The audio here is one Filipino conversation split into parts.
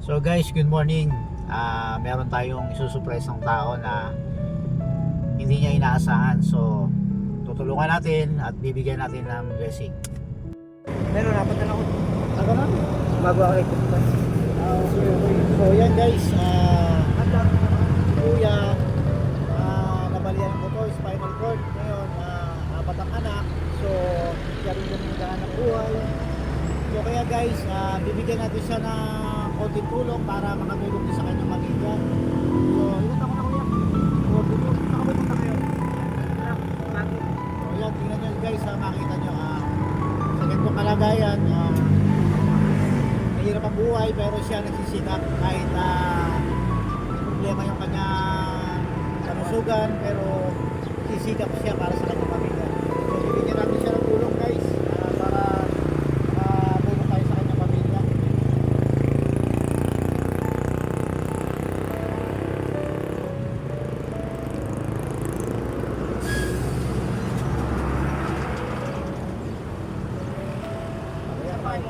So guys, good morning. Ah, meron tayong isusurprise ng tao na hindi niya inaasahan. So, tutulungan natin at bibigyan natin ng blessing. Meron, apat na ako. Ako na? Bago ako exercise. So, yan guys. Ah, kuya, ah, nabalian ko to, spinal cord. Ngayon, ah, apat ang anak. So, siya rin yung naghahanap buhay. So, kaya guys, ah, bibigyan natin siya ng konting tulong para makatulong din sa kanyang pamilya. So, ilan ako na kuya? So, dito, saan ka pupunta kayo? So, yan, tingnan nyo guys, ah, makita nyo, ah, sa ganitong kalagayan, ah, mahirap ang buhay pero siya nagsisikap kahit na may problema yung kanyang kalusugan pero sisikap siya para sa kanyang pamilya Maraming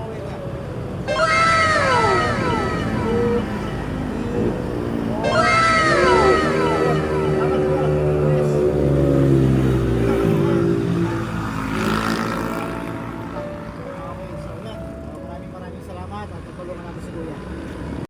maraming salamat at tutulungan namin si Kuya.